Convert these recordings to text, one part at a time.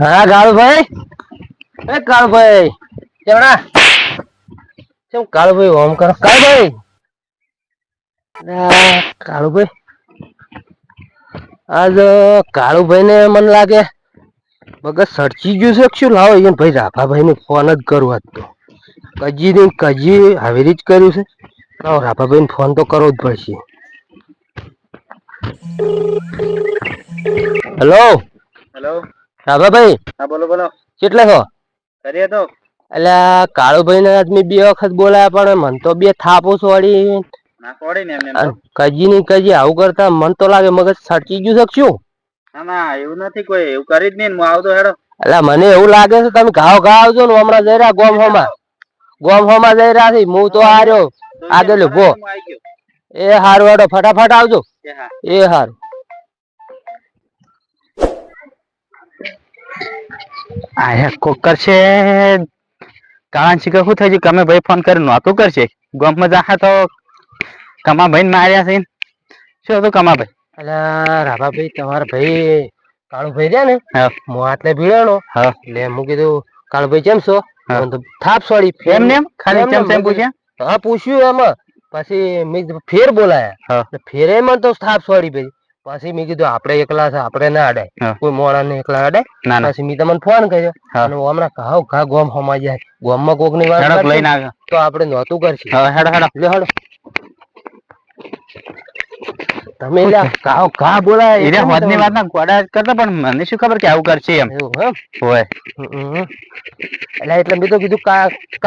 હા, કાળુભાઈ? એ કાળુભાઈ, કેવડા? કેમ કાળુભાઈ ઓમ કરો? કાળુભાઈ? કાળુભાઈ? આજ કાળુભાઈ ને મને લાગે, મગજ સરચી ગયું છે શું? લાવો એને ભાઈ રાભાભાઈ ને ફોન જ કરું આજ તો. કજી ને કજી હાવેરી જ કર્યું છે. લાવો રાભાભાઈ ને ફોન તો કરવો જ પડશે. હેલો હેલો રાભાભાઈ હા બોલો બોલો. કેટલા છો? કરીએ તો. એટલે કાળુભાઈ ને આદમી બે વખત બોલાયા પણ મન તો બે થાપો છોડી. કજી ની કજી આવું કરતા મન તો લાગે મગજ સડકી ગયું શકશું ના ના એવું નથી કોઈ એવું કરી જ નહીં હું આવતો હેડો. એટલે મને એવું લાગે છે તમે ઘાવ ઘા આવજો ને હમણાં જઈ રહ્યા ગોમ હોમાં. ગોમ હોમાં જઈ રહ્યા છે હું તો આ રહ્યો આગળ ઊભો. એ હારું હેડો ફટાફટ આવજો. એ હારું. આ કોક કરશે છે કે શું થઈ ગયું કમે ભાઈ ફોન કરી નહોતું કરશે. ગામમાં જાહે તો કમા ભાઈ માર્યા છે શું હતું કમા ભાઈ એટલે રાભાભાઈ તમારા ભાઈ કાળુભાઈ રહ્યા ને હા. આટલે ભીડાણો હા. એટલે હું કીધું કાળુભાઈ કેમ છો. થાપ સોડી એમ? ને ખાલી કેમ તેમ પૂછ્યા? હા પૂછ્યું એમાં. પછી મેં ફેર બોલાયા. ફેરે મને તો થાપ સોડી ભાઈ પછી મેં કીધું આપણે એકલા છે આપણે ના હા. અડાય કોઈ મોડા ને એકલા ના ના. પછી મેં તમને ફોન કર્યો. અને હમણાં ઘાવ ઘા ગોમ હમાઈ જાય. ગોમમાં કોકની વાત લઈને આવ્યો. તો આપણે નહોતું કરશું. હવે હેડો હેડો. તમે ઘાવ ઘા બોલાય. એટલે એટલે હોદની વાત ના ગોડા કરતા પણ મને શું ખબર કે આવું કરશે એમ. હોય. એટલે એટલે મેં તો કીધું કા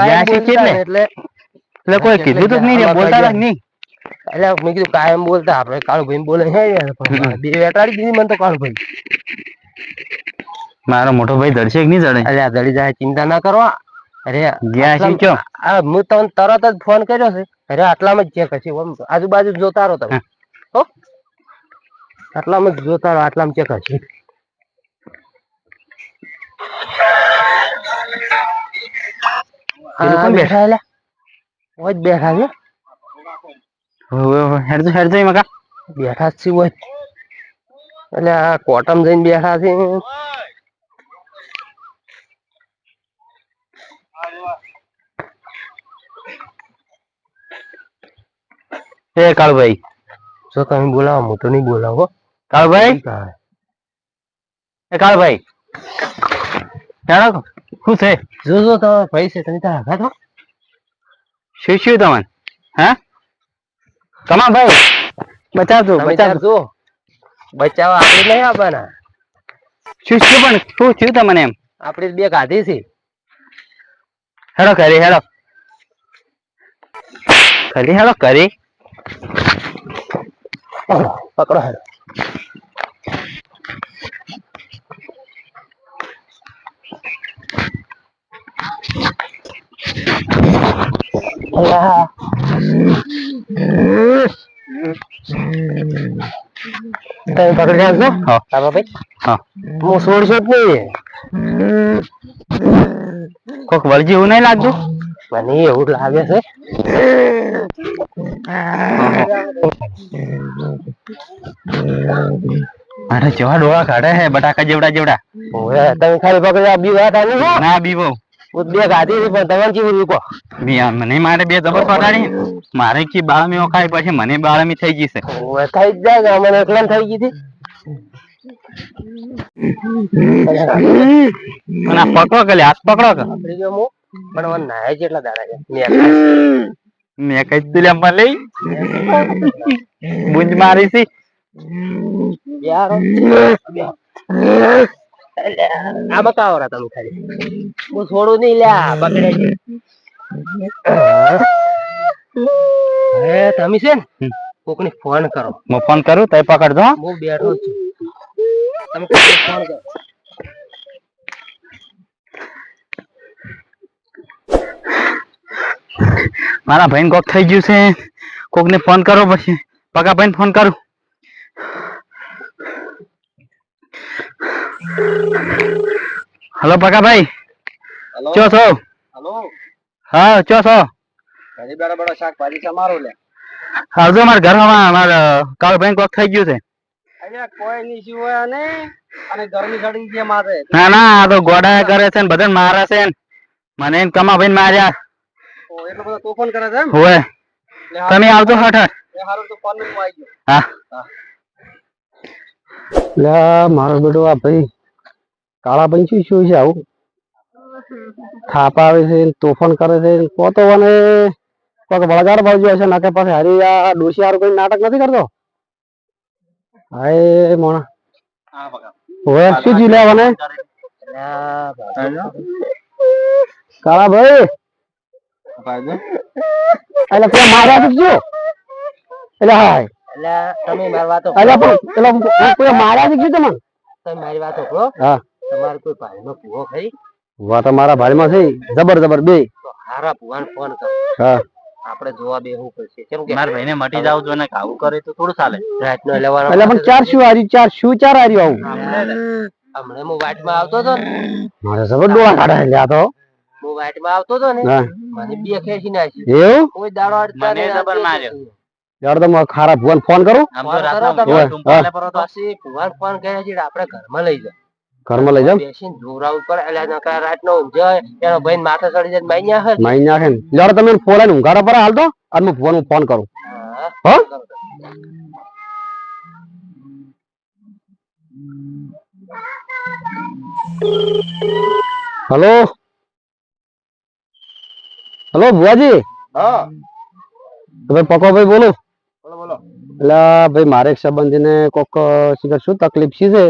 ને. ને એટલે એટલે કોઈ કીધું તો નહીં બોલતા નહીં? એટલે મેં કીધું કાયમ બોલતા આપણે કાળુભાઈ બોલે હમ. બે વેટાડી દીધી મને તો કાળુભાઈ. મારો મોટો ભાઈ ધડશે કે નહીં ધડે અરે આ દડી જાય ચિંતા ના કરો. અરે ગયા છે કયો? આ હું તમને તરત જ ફોન કર્યો છે. અરે આટલામાં જ ચેક હશે આજુબાજુ જોતા રહો તમે. હો. આટલામાં જ જોતા રહો આટલામાં ચેક હશે બેઠા? એટલે બેઠા છે. હેડજો હેડજો એમાં કા બેઠા જ છે ઓય એટલે આ કોટમ જઈને બેઠા છે. એ કાળભાઈ. જો તમે બોલાવો હું તો નહીં બોલાવો કાળભાઈ? એ કાળભાઈ. જાણો શું છે? જો જો તમે ભાઈ છે તમે ત્યાં આગા થો શું શું તમને હા? તમા ભાઈ બચાવજો બચાવજો. બચાવવા આપણે નહીં આપવાના શું શું પણ? શું થયું તમને એમ? આપણે બે ગાધી છે. હેડો કરી હેડો. કરી હેડો કરી પકડો હેડો. તમે પકડી રાખજો હા. ભાઈ હા હું છોડશો જ નહીં કોક વળજી એવું નહીં લાગતું? મને એવું લાગે છે. અરે જેવા ડોળા કાઢે હે બટાકા જેવડા જેવડા. તમે ખાલી પકડી આ બી વાત આવી છો ના બીવો. બે ગાધી પણ કેવું મને મારે બે જબર પટાડી મારે કી બાળમી ઓખાય પછી મને બાળમી થઈ ગઈ છે. થઈ જ જાય કે એકલા થઈ ગઈ હતી. અને આ પકડો કે હાથ પકડો કે? પકડી ગયો હું પણ મને નાયા જેટલા દાડા છે. મેં કઈ તું લે લઈ. બુંજ મારી યાર આમાં કાવો રા તમે ખાલી. હું છોડું નહીં લ્યા પકડે છે. હે. તમે છે ને. કોકને ફોન કરો. હું ફોન કરું તય પકડજો હો. હું બેઠો છું. તમે કોકને ફોન કરો. મારા ભાઈને કોક થઈ ગયું છે. કોકને ફોન કરો પછી. પકા ભાઈને ફોન કરું. હલો પકા ભાઈ ચો છો? હલો. હા ચો છો? ઘણી બેડા બેડા શાકભાજી તમારો લે. આવજો મારા ઘરમાં મારા કાળ બેંક કોક થઈ ગયું છે. અહીંયા કોઈ નહીં જીવે અને અને ગરમી ચડી છે મારે. ના ના આ તો ગોડા કરે છે ને બધાને મારે છે ને. મને એમ કમા ભાઈ માર્યા. ઓ એટલો બધો તોફાન કરે છે એમ? હોય તમે આવજો હઠ એ હારું તો ફોનમાં આવી ગયો. હા. એટલે મારો બેટો આ ભાઈ. કાળા પંચી શું શું છે આવું? થાપા આવે છે તોફાન કરે છે પોતો અને કોઈક વળગાર બાજુ હશે નાકે પાસે હારી આ ડોસી હારું કોઈ નાટક નથી કરતો? હાય મોણા. હવે શું જી લેવાને? કાળા ભાઈ. એટલે પેલા તો શું? એટલે હાય તમે મારવા તો એટલે પેલા માર્યા છે તમને? તમે મારી વાત હા. તમારે કોઈ ભાઈનો ભૂવો ખરી? વાત અમારા ભાઈમાં છે જબર જબર બે. તો હારા ભુવાને ફોન કર. હા. આપણે જોવા બેહવું પડશે. કેમ કે મારા ભાઈને મટી જાવ જો ને આવું કરે તો થોડું ચાલે. રાતનો લેવાનો એટલે પણ ચાર શું આરી ચાર શું ચાર આરી આવું? હમણે હું વાટમાં આવતો તો મારે જબર ડોળા કાઢા આ તો. હું વાટમાં આવતો તો ને મને બે ખેંચી નાખી એવું? કોઈ દાડો અડતા મને જબર માર્યો. યાર તો ખારા ભુવન ફોન કરું? આમ તો રાતના ફોન કર્યા છે આપણે ઘરમાં લઈ જાઓ. ઘરમાં લઈ જામ બેસીને ધોરા ઉપર એટલે નકરા રાતનો હોય એનો ભાઈ માથે ચડી જાય માઈ નાખે માઈ નાખે ને. તમે ફોન ઊંઘાડા પર હાલ તો. અને હું ફોન ફોન કરું. હા. હલો? હલો ભુવાજી? હા. તમે પકોભાઈ બોલો. બોલો બોલો. એટલે ભાઈ મારે એક સંબંધીને કોક શું તકલીફ છે?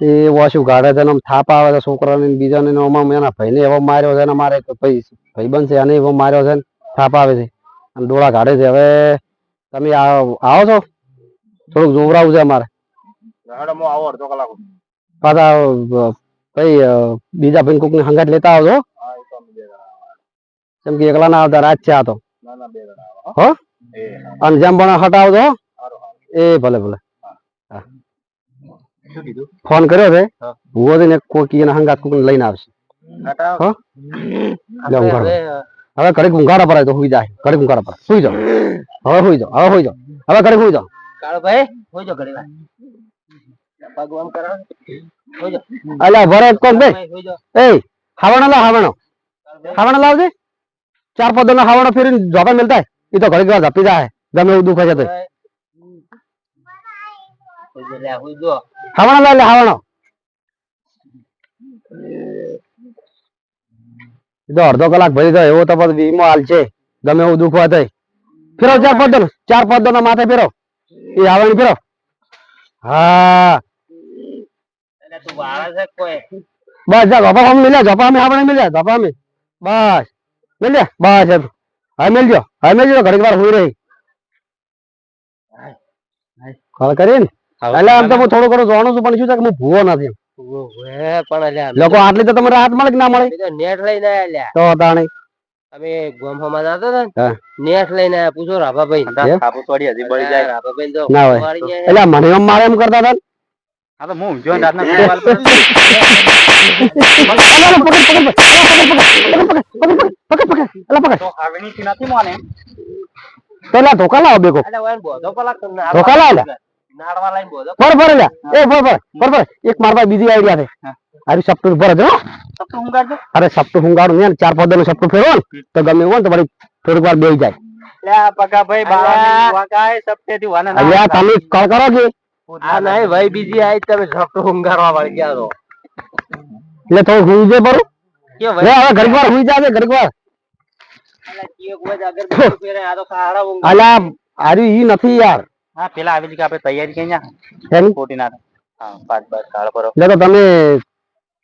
એ વાશું ગાડે છે ને આમ થાપ આવે છે છોકરાને ને બીજાને ને એના ભાઈને એવો માર્યો છે ને મારે ભાઈ ભાઈબંધ છે એને એવો માર્યો છે ને થાપ આવે છે. અને ડોળા ગાડે છે. હવે તમે આવો છો? થોડુંક જોવરાવું છે અમારે. પાછા ભાઈ બીજા ભાઈ કોકને સંગાત લેતા આવજો કેમ કે એકલા ના આવતા રાત છે આ તો. હો. અને જેમ પણ હટાવજો. એ ભલે ભલે. હા. ફોન કર્યો છે? હું. જઈને કોકી એના હંગાત કોક લઈને આવશે. હો? લે ઊંઘાડો. હવે ઘડીક ઊંઘાડા પર તો હુઈ જાય. ઘડીક ઊંઘાડા પર સુઈ જાઓ. હવે હુઈ જાઓ. હવે હુઈ જાઓ. હવે ઘડીક હુઈ જાઓ. કાળો ભાઈ જાઓ ઘડી વાર. પગ આમ કરો હોજો અલ્યા ભરત કોક ભાઈ એ હાવણો લાવ હાવણો હાવણો લાવજે ચાર પદો ના હાવણો ફેરીને જોબા મિલતા એ તો ઘડીક વાર ઝપી જાય. ગમે એવું દુખે છે તો. હોજો લે હોજો હાવણો ಹವಣಲ್ಲ ಅಲ್ಲಿ ಹವಣ અડધો કલાક ભરી દો એવો તો પછી વીમો હાલશે. ગમે એવું દુઃખ હોય ફેરો ચાર પાંચ દો ચાર પાંચ દો માથે ફેરો. એ આવડી ફેરો. હા. બસ જા ધોપા ફોર્મ મિલ્યા ધોપા અમે આપણે મિલ્યા ધોપા અમે. બસ. મિલ્યા બસ હવે મિલજો હવે મિલજો ઘડીક વાર સુઈ રહી. કોલ કરીને એટલે આમ તો હું થોડું ઘણું જાણું છું પણ શું કે હું ભૂવો નથી લોકો આટલી તો તમારે હાથ મળે કે ના મળે? નેટ લઈને આવ્યા તો તાણે અમે ગોમફામાં જતો ને નેટ લઈને પૂછો રાભાભાઈ. સાપુતવાડી હજી બળી જાય. રાભાભાઈ તો એટલે મને એમ મારે એમ કરતા હતા પેલા ધોકા લાવો ધોકા લાવો બરોબર એ બરોબર બરોબર એક મારવા બીજી આઈડિયા છે અરે સપ્ટુ ઉપર જો સપ્ટુ હુંગાડ અરે સપ્ટુ હુંગાડ ને ચાર પાંચ દાનો સપ્ટુ ફેરવો તો ગમે હોય તો વળી થોડીક વાર બેહી જાય લે પકા ભાઈ બાવા વાકાય સપ્ટે થી વાના અરે તમે કોલ કરો કે આ નહીં ભાઈ બીજી આઈ તમે સપ્ટુ હુંગાડવા વળી ગયા તો એટલે તો હુઈ જે બરો કે ભાઈ હવે ઘડીક વાર હુઈ જાજે ઘડીક વાર અલા કે કોઈ આગળ ફેરે આ તો ખાડા હુંગાડ અલા આરી ઈ નથી યાર હા પેલા આવી કે આપણે તૈયારી કરી જા એની? ખોટી ના હા પાંચ બાર કાળ પર એટલે તો તમે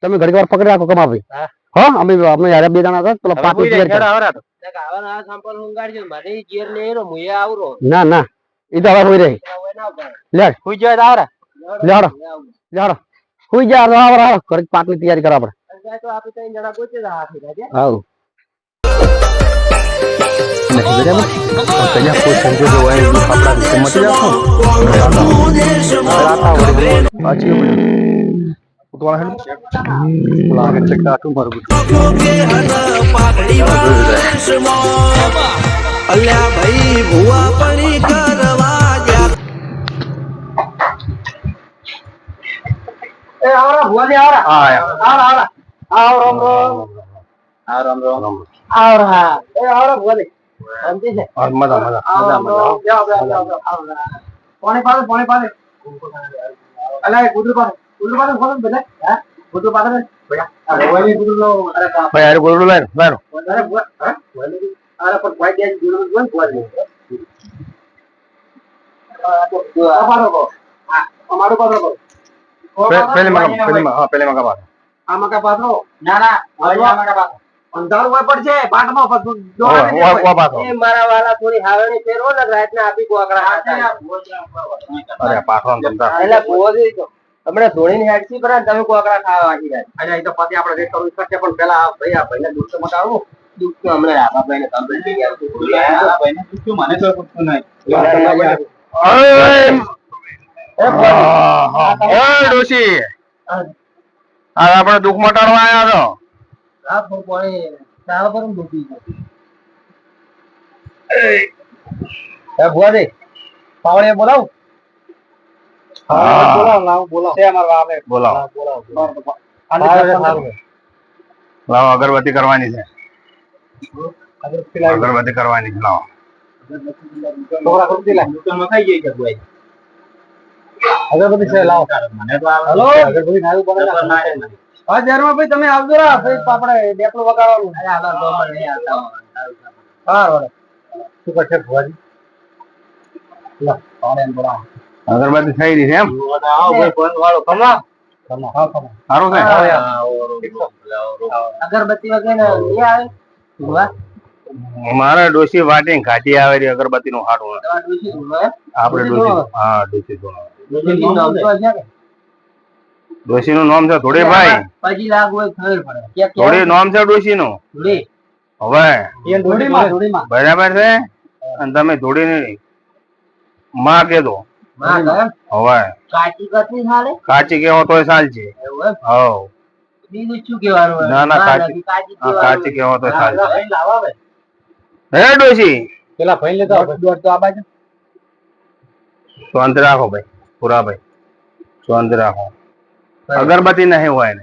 તમે ઘડીક વાર પકડી રાખો કમા ભાઈ હા. હો અમે અમે યાર બે જણા હતા પેલા પાંચ તૈયાર આવરા તો એટલે આવા ને આવા સંપલ ઊંઘાડજો મારે ઈ ઘેર ને એનો મુએ આવરો ના ના એ તો હવે હુઈ રહી. ના લે. હુઈ જાય આવરા લે હાડો લે હાડો હુઈ જા આવરા આવો આવો ઘડીક પાંચની તૈયારી કરો આપણે જાય તો આપણે ત્રણ જણા ગોતે જ હાથી નથી બરાબર પહેલાં કોઈ સંજોગો હોય આપણા વિશે મટી રાખો આવરા ભુવા આવરા. આવરા આવરા. આવરા રામ એ શાંતિ છે? મજા મજા. પાણી પાડો પાણી પાડો. અલા પાડો. પાડો હા? પાડો અરે ભાઈ અરે હા? અરે પણ ભાઈ પાડો અમારું પાડો પેલી માં પેલી માં હા પેલી મગા કપા આ મકા પાથરો ના ના હવે આ અંધારું હોય પડશે પાટમાં. એ મારા વાલા થોડી ફેરવો ને રાતના આપી કોકરા અરે પાછો ને એટલે ભુવોજી તો. હમણાં ધોળીની હેડસી પર તમે કોકડા ખાવા આવી જાય. અરે તો પછી આપણે રેટ કરવું પડશે પણ પેલા આ ભાઈ આ ભાઈને દુઃખ તો મટાડવું દુઃખ તો હમણાં રાભા ભાઈને કમ્પ્લીટ થઈ ગયા ભાઈને દુઃખ મને તો પૂછતું નહીં. ડોશી. આ આપણે દુઃખ મટાડવા આવ્યા છો. પાણી પર દુઃખી છે ભુવાજી પાવળે બોલાવ. હા. બોલાવ લાવ બોલાવ. છે અમાર વાવે બોલાવો. અગરબત્તી કરવાની છે. અગરબત્તી કરવાની છે લાવો. અગરબત્તી છે લાવ. મને તો હલો? અગરબત્તી હા જરમાં ભાઈ તમે આવજો રા ભાઈ આપણે ડેપલું વગાડવાનું અરે આલા ગોમર નહીં આવતા હા રોડે શું કરશે ભુવાજી? લા. પાણી બોલાવ અગરબત્તી થઈ રહી છે એમ? આવો ભાઈ ફોન વાળો કમા કમા હા કમા સારું છે? અગરબત્તી વગેરે નહીં આવે? ભુવા? મારે ડોશી વાટી ઘાટી આવે અગરબત્તી નું હાડું આપડે ડોશી હા ડોશી ધોળા. ડોશી ને નામ છે ધોળીભાઈ પછી લાગુ હોય ખબર પડે. કે કે નામ છે ડોશી નું હવે. બરાબર છે? અને તમે ધોળી ને માં હવે. કાચી કેવો છે? ના, ના, કાચી- કાચી તો. હે ડોશી? પેલા ભાઈ લેતો દોડ તો આ બાજુ. શાંત રાખો ભાઈ. પૂરા ભાઈ. શાંત રાખો. અગરબત્તી નહીં હોય ને.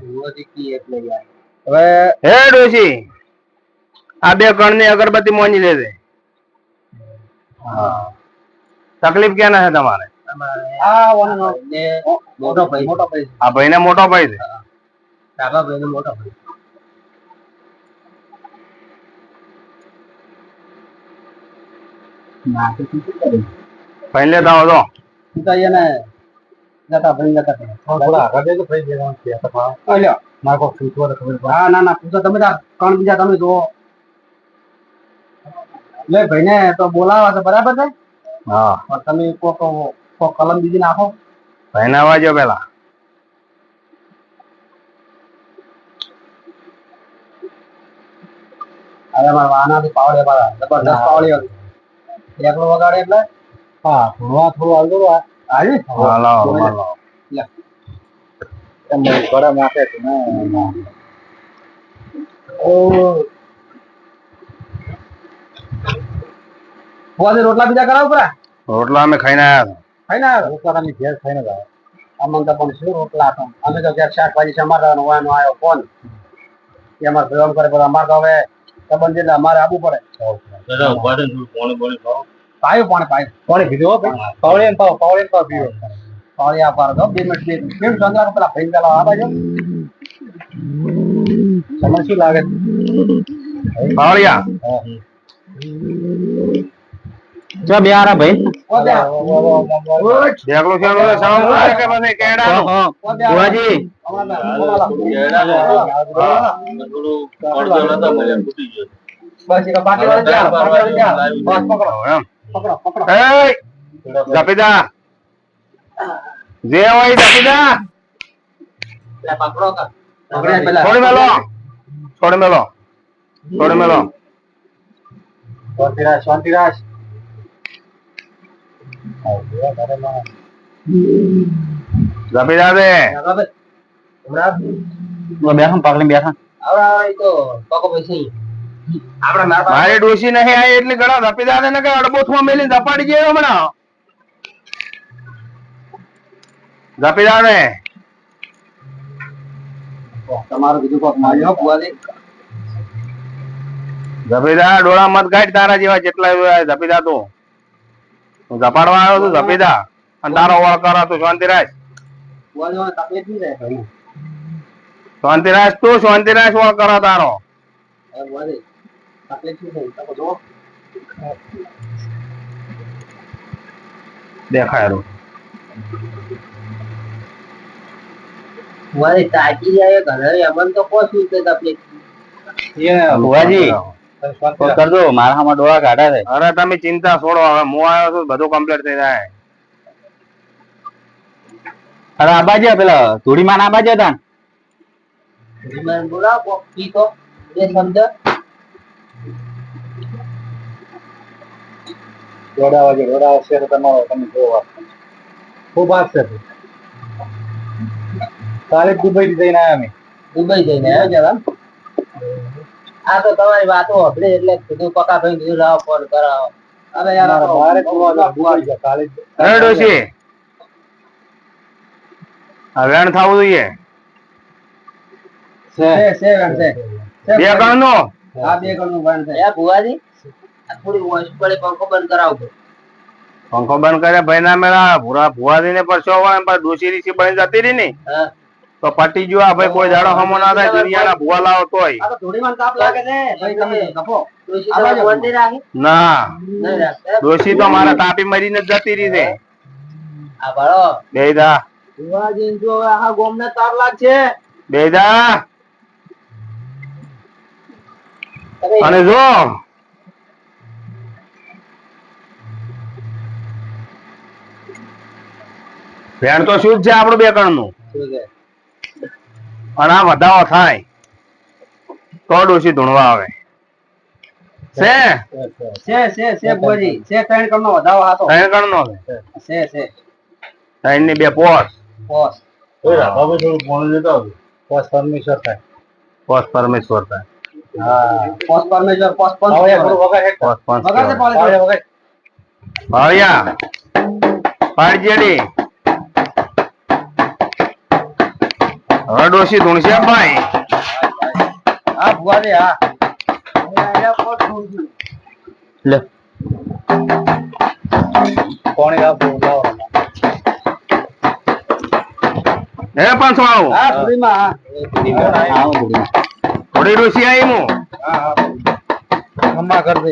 હવે હે ડોશી આ બે કણની અગરબત્તી મોની લેજે. તકલીફ ક્યાં છે તમારે? આ મોટો ભાઈ. મોટો ભાઈ આ ને મોટો ભાઈ છે? ભાઈ. લેતા આવો તો. જતા ભાઈ જતા. કરે. થોડા આગળ જજો ભાઈ જેવા છે તો ભાવ. અલ્યો પૂછવો તો ખબર હા ના ના પૂછો તમે તાર કણ બીજા તમે જુઓ. લે ભાઈને તો બોલાવા છે બરાબર છે? હા. પણ તમે કોક કોક કલમ બીજી નાખો. ભાઈ ને અવાજો પેલા. અરે મારા વાનાથી પાવડે પાડા. જબરદસ્ત પાવડી. હતી એકલો વગાડે એટલે? હા થોડું થોડું આવજો રોટલા બીજા કરાવ પરા રોટલા અમે ખાઈને આયા ખાઈને આવ્યો રોટલા તમે ઘેર ખાઈને જ આવ્યો અમને તો પણ શું રોટલા હતા? અમે તો ઘેર શાકભાજી સમારવાનો હોય નો આવ્યો ફોન કે અમારે ભેગમ કરે પણ અમારે તો હવે સંબંધ અમારે આવવું પડે. પાયું પાણી પાયો. પાણી પીધું હો ભાઈ. પાવળી ને પાવ પાવળી ને પાવ પીવો પાવળી આ પાર દો બે મિનિટ બે મિનિટ. કેમ સંગ્રામ પેલા ભાઈ પેલા આ બાજુ તમને શું લાગે? પાવળિયા. ચો બે આરા ભાઈ. દેખલો છે ઓલો સાવ કરે કે પછી કેડાનું? ભુવાજી બસ એક પાટી વાળી ચાલ. પાટી વાળી ચાલ. બસ પકડો. એમ. પકડો પકડો એય! જપીદા જે હોય જપીદા લે પકડો કા પકડે પેલા છોડી મેલો છોડી મેલો છોડી મેલો શાંતિરાજ શાંતિરાજ જપીદા દે બેઠા પાકડી બેઠા મારી ડોસી નહીં આવી એટલે ગળા જપીદા દે ને કઈ અડબોથમાં મેલી ધપાડી ગયો હમણાં. જપીદા દે તમારું બીજું કોક માન્યો ભુવાજી. જપીદા ડોળા મત ગાઢ તારા જેવા જેટલા હોય તું. હું ઝપાડવા આવ્યો છું જપીદા અને તારો વળ કરો તું શાંતિરાજ. મને તકલીફ તું શાંતિ રાખ વળ કરો તારો હવે ભુવાજી તકલીફ નહીં થાય તમે જુઓ દેખાય રહ્યું. મારી તાકી જાય ઘરે અમન તો કોશું કે તકલીફ કરજો મારા હામાં ડોળા કાઢા છે. અરે તમે ચિંતા છોડો હવે હું આવ્યો છું બધું કમ્પ્લીટ થઈ જાય. અરે આ પેલા ધૂળીમાં ના? બાજુ હતા વિમાન બોલાવ તો દોડાવા છે દોડાવા છે તો તમારો તમે જોવો ખૂબ આપશે કાલે દુબઈ થી જઈને આવ્યા અમે. દુબઈ જઈને આવ્યા જરા આ તો તમારી વાતો સાંભળી એટલે કીધું પકા ભાઈ બીજું લાવો ફોન કરાવો. અરે યાર મારે છે કાલે જ. ડોશી. આ વેણ થવું જોઈએ. છે છે વેણ છે. છે બે ગણનું બે ગણનું વેણ છે. એ ભુવાજી? થોડી વોઇસ પડે પંખો બંધ કરાવજો પંખો બંધ કરે ભાઈ ના મેળા ભૂરા ભુવાજી ને પરસો હોય પણ ડોશી રીસી બની જતી રહી ને? હા. તો પટી જો આ ભાઈ કોઈ જાડો હમો ના થાય દુનિયાના ભુવા લાવો તોય. આ તો તાપ લાગે છે ભાઈ તમે કપો ના. ડોસી તો મારા તાપી મરીને જ જતી રહી છે. આ ભાળો. બેદા ભુવાજી જો આખા ગોમને તાપ લાગશે. બેદા અને જો ભેણ તો શું છે આપણું બે કણનું શું અને આ વધારો થાય. તો ડોસી ધૂણવા આવે. છે? છે છે છે ભુવાજી. છે ત્રણ કણનો વધાવો હાથો ત્રણ કણ છે છે છે. ત્રણની બે પોસ. પોસ. પોસ પરમેશ્વર થાય. પોસ પરમેશ્વર થાય. હા પોસ પરમેશ્વર પોસ પંચ. પોસ પંચ વગર છે વગર ભાવિયા પાડજેડી. ડોશી ધૂણશે ભાઈ? હા ભુવાજી હા. લે. કોણ આ લાવો હે પણ સુણાવું હા થોડીમાં હા. આવું. થોડી ડોશી આવી હું હા. હા ખમ્મા કર દે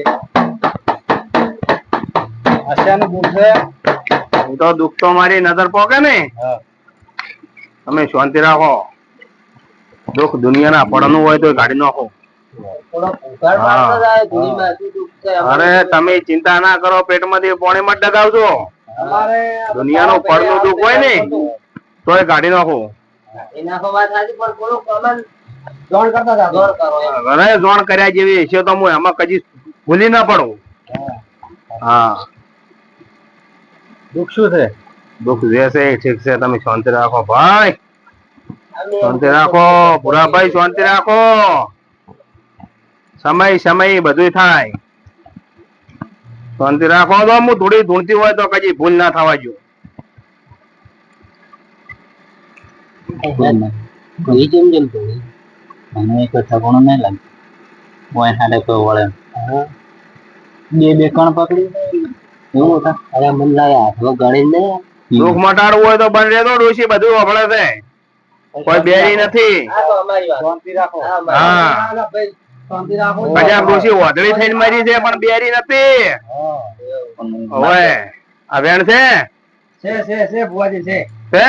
આશાનું દુઃખ હું તો દુઃખ તો મારી નજર પોકે ને હા. તમે શાંતિ રાખો. દુઃખ દુનિયાના પડનું હોય તો ગાડી નાખો. અરે તમે ચિંતા ના કરો પેટમાંથી પોણી મત ડગાવજો. દુનિયાનું પડનું દુઃખ હોય ને તોય ગાડી નાખો. જોણ કરો. એમ. ઘરે જોણ કર્યા જેવી છે તો હું એમાં કદી ભૂલી ના પડું. હા. દુઃખ શું છે? દુઃખ જે છે ઠીક છે તમે શાંતિ રાખો. ભાઈ! શાંતિ રાખો ભૂરાભાઈ શાંતિ રાખો. સમય સમય બધું થાય. શાંતિ રાખો. તો હું થોડી ધૂણતી હોય તો કદી ભૂલ ના થવા જો જેમ જેમ. મને ઠગણું નહીં લાગે. કોઈ હાડે કોઈ વળે. બે બે કણ પકડી એવું હતા અરે મને લાગે હાથમાં ગણીને નહીં દુઃખ મટાડવું હોય તો બંધ રહેતો ડોશી બધું વફળે છે. કોઈ બેરી નથી. હા. ડોશી વાદળી થઈને મરી છે પણ બેરી નથી. હવે આ વેણ છે? છે છે છે ભુવાજી છે. છે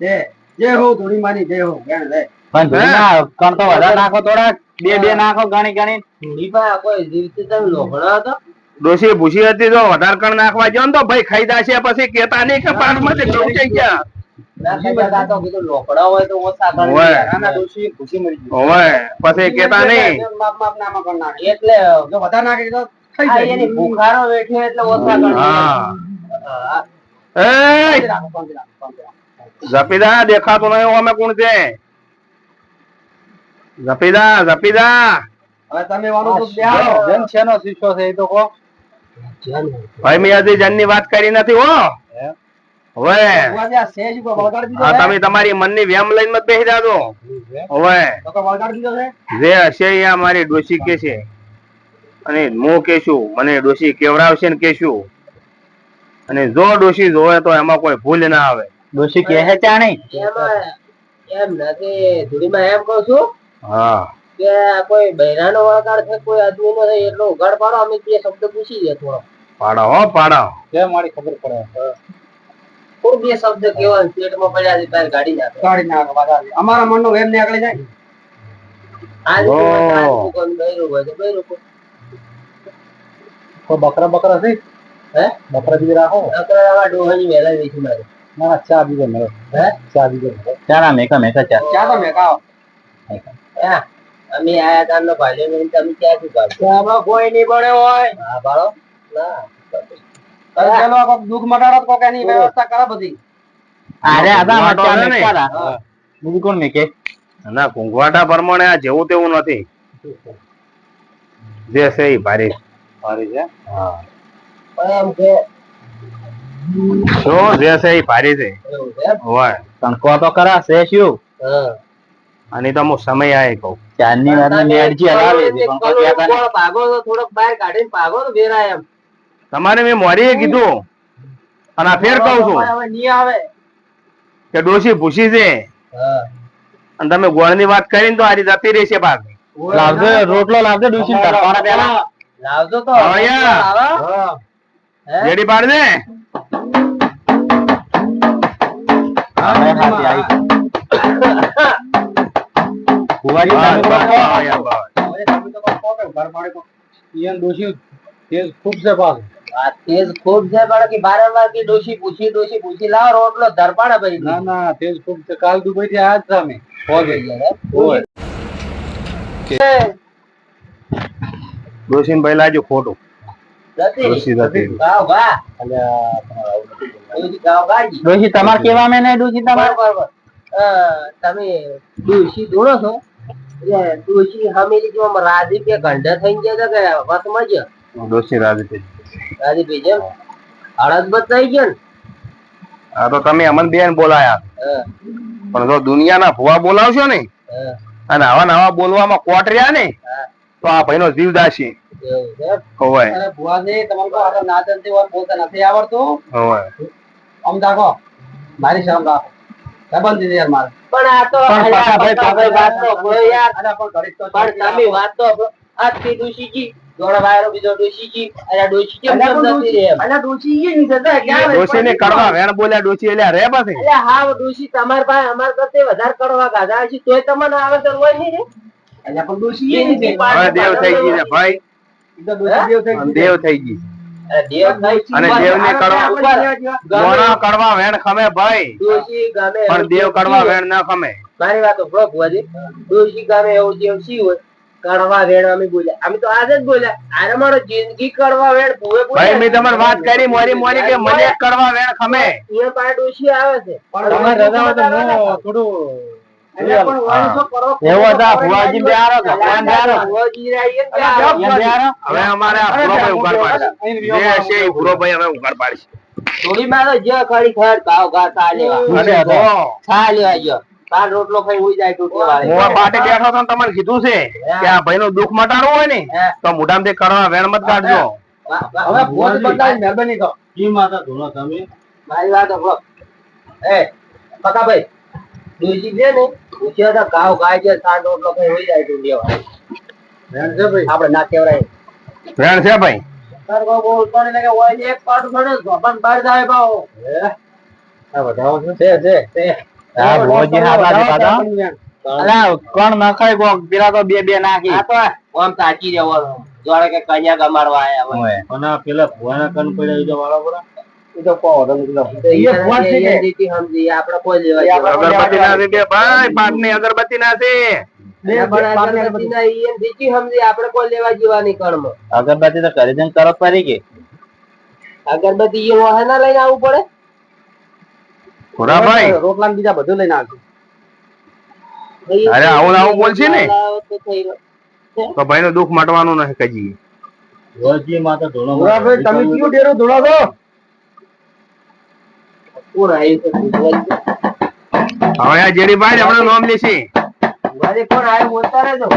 છે. જય હો થોડી માની જય હો જ્ઞાન લે. પણ ધૂળીમાં કણ તો વધારે નાખો થોડા બે બે નાખો ગણી ગણી. ધૂળી પાસે કોઈ જીવતી તમે લોભણો હતો? ડોશી ભૂસી હતી તો વધારે કણ નાખવા જો ને તો ભાઈ ખાઈ દાશે પછી કેતા નહીં કે માંથી ઘઉં ગયા. જપીદા દેખાતો નહીં અમે કોણ છે? જપીદા જપીદા હવે તમે. જન શેનો શીશો છે એ તો કહો. ભાઈ મેં જનની વાત કરી નથી હો. હવે ભુવાજી, આ સહેજ ઉપર વળગાડી દીધો આ છે? તમે તમારી મનની વેમ લઈને મત બેસી જાજો. હવે તો તો વળગાડી દીધો છે? જે હશે એ આ મારી ડોશી કે છે. અને હું કેશું મને ડોશી કેવડાવશે ને કેશું અને જો ડોશી જોવે તો એમાં કોઈ ભૂલ ના આવે. ડોશી કહે છે ત્યાં નહીં? એમ નથી ધૂળીમાં એમ કહું છું હા. કે કોઈ બૈરાનો વળગાડ છે કોઈ આદમી નો એટલો ઉઘાડ પાડો અમે તે શબ્દ પૂછી દે થોડો. પાડો હો પાડો. કેમ મારી ખબર પડે? કોઈ બે શબ્દ કેવા પેટમાં પડ્યા છે તારે ગાડી નાખે. ગાડી નાખો પાછા. અમારા મનનો જાય તો બૈરું કોઈ. કોઈ બકરા બકરા છે? હે? બકરા બીજે રાખો. અકરામાં ડોહાની વહેલા દેખી મારે. ના ના ચા બીજે મેળો. હે? ચા બીજે ચા ના મેકા મેકા ચા. ચા તો મેકા. હા, અમે આયા તારનો ભાલ્યો નહીં તમે ક્યાંથી ભાળ્યો? ચામાં કોઈ નહીં પડે હોય. હા ભાળો. ના ચાલો આ કોક દુઃખ મટાડો તો કોક એની વ્યવસ્થા કરો બધી. અરે આદા વાંધો ચા નહીં. મેકા રા. બીજું કોણ મેકે ના કુંકવાટા પ્રમાણે આ જેવું તેવું નથી. જે છે એ ભારી. ભારી છે? હા. એમ કે શું? જે છે એ ભારી છે. એવું છે એમ? હોય. તણકો તો કરા છે શું? અને તો હું સમય આવે કહું. ચારની વાર મેરજી હલાવે છે ભાગો તો થોડોક બહાર કાઢીને ભાગો તો વેરા એમ. તમારે મેં મોરીએ કીધું. અને આ ફેર કહું છું. હવે નહીં આવે કે ડોશી ભૂસી છે. અને તમે ગોળની વાત કરીને તો આ રીતે જતી રહેશે પાક. લાવજો રોટલો લાવજો ડોશી પેલા લાવજો. તો. અહીંયા. રેડી પાડ દે આપણે હાથે આવી. ફુવાજી બસ, તમે બસ, કહો. અહીંયા, બસ. હવે તમે તો કોક કહો કે ઘર પાડે કોક. ઈયન ડોશી તેજ ખૂબ છે પાછું તેજ ખૂબ છે પણ કે વારંવાર કે ડોશી પૂછી ડોશી પૂછી લાવો રોટલો ધરપાડે ભાઈ ના ના તેજ ખૂબ છે. કાલ દુબઈ થી આયા જ છે અમે. ઓય. ડોશીને ભાઈ લાજો ખોટું ડોશી જતી રહી. ગાવ ગા. અલ્યા તમારા આવું નથી બોલવાનું. ડોશી ગાવ તમારે કેવા મેં નહીં ડોશી તમારે? બરાબર. તમે ડોશી દોડો છો? એટલે ડોશી હમેલી જેમ રાજી કે ગંઢા થઈ ગયા કે વસમાં જ? ડોશી રાજી થઈ ભાઈ જેમ અડદ બતાઈ ગયો ને? આ તો તમે અમન બેન બોલાયા. પણ જો દુનિયાના ભુવા બોલાવશો ને અને આવા નવા બોલવામાં કોટ રહ્યા ને તો આ ભાઈનો જીવ દાશે એવું છે એમ? હોય અરે ભુવાજી તમારે કોઈ આગળ ના ચાલતી વાત બોલતા નથી આવડતું? હોય આમ રાખો. મારી શરમ રાખો. સંબંધ યાર મારે. પણ આ તો પણ પાછા ભાઈ, વાત તો બોલો યાર. પણ ઘડીક તો પણ તમે વાત તો બોલો. આજથી ડોશીજી જોડે વાયરો બીજો ડોશીજી અને ડોશી કેમ અલ્યા કેમ પણ જતી રહી એમ? અલ્યા ડોશી ઈ નહીં જતા ક્યાં ડોશી ને કરવા વેણ બોલ્યા ડોશી એટલે રે પાછી. એટલે હા ડોશી તમાર પાસે અમાર કરતે વધારે કડવા ગાધા છે તોય તમને આવે તો રોય નહીં રે. અલ્યા પણ ડોશી ઈ નહીં છે. હવે દેવ થઈ ગઈ છે ભાઈ. ઈ તો ડોશી દેવ થઈ અને દેવ થઈ ગઈ અરે દેવ થાય અને દેવને કડવા કડવા વેણ ખમે ભાઈ. પણ દેવ કડવા વેણ ના ખમે. મારી વાત સાંભળો ભુવાજી. ડોશી ગામે એવું જેવું સી હોય? કડવા વેણ અમે બોલ્યા. અમે તો આજ જ બોલ્યા. અરે મારો જિંદગી કડવા વેણ ભુવે ભાઈ મેં તમારે વાત કરી મોરી મોરી કે મને કડવા વેણ ખમે. એ પાર્ટ ઓછી આવે છે. પણ તમે રજા હોય તો નો થોડું આરો આરો આરો થોડી મારો જે ખરી ખર કાવ ઘા સા લેવા. અને જો સા લેવા ગયો તાર રોટલો ખાઈ ઉઈ જાય તૂટી વાળે હું પાટે બેઠો તો તમને કીધું છે કે આ ભાઈ નું દુઃખ મટાડવું હોય ને તો તો થી કરવા વેણ મત કાઢજો. હવે ફોન બતાવી મહેરબાની કરો કી માતા ધોનો તમે? મારી વાત હો એ પકાભાઈ ડોશી છે ને પૂછ્યો તો ગાવ ગાય છે સાત રોટલો ખાઈ ઉઈ જાય તૂટી વાળે રેણ છે ભાઈ? આપણે ના કેવરાય વેણ છે ભાઈ? તાર બોલતો હોય એક પાટ છોડે ધોપાન બહાર જાય ભાવ. આ વધાવો છે છે? છે હા ફુવાજી હાથા છે દાદા અલા કોણ નખાય કોક? પેલા તો બે બે નાખી. આ તો ઓમ તાકી જવો જોડે કે કન્યા ગમાડવા આયા હોય. અને આ પેલા ભુવાના કન પડ્યા ઈ તો વાળા બરા ઈ તો કહો તો નીકળો તો ઈ છે કે? સમજી આપણે કોઈ લેવા અગરબત્તી ના છે ભાઈ પાકની અગરબત્તી ના છે? બે પણ પાકને અગરબત્તી ના ઈ એમ રીતિ સમજી આપણે કોઈ લેવા જેવા નહીં કર્મ તો કરી તરત પડી ગઈ. અગરબત્તી એ ના લઈને આવવું પડે? ખોરાભાઈ રોટલા બીજા બધું લઈને આવજો. અરે આવું આવું બોલશે ને? તો ભાઈ નું દુઃખ મટવાનું નથી કજી ધોળો ખોરાભાઈ તમે કયું ડેરો ધોળાવો હવે આ જેડીભાઈ આપણે નોમ લેશે. કોણ આવ્યો બોલતા રહેજો